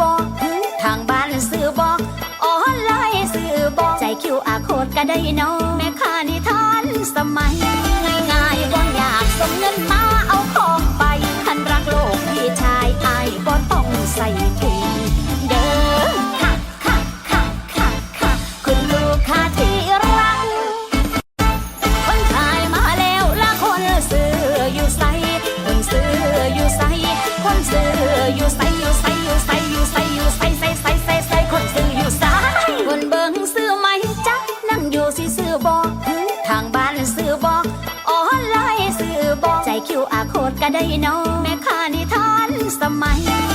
บอทางบ้านสื่อบอกออนไลน์สื่อบอกใจคิวอาโคดก็ได้น้องแม่ค้านิทานสมัย ง่ายง่ายบ่อยากส่งเงินมาเอาของไปคันรักโลกพี่ชายอายบ่ต้องใส่ถุง คิวอาโค้ดก็ได้น้องแม่ค้านิทานสมัย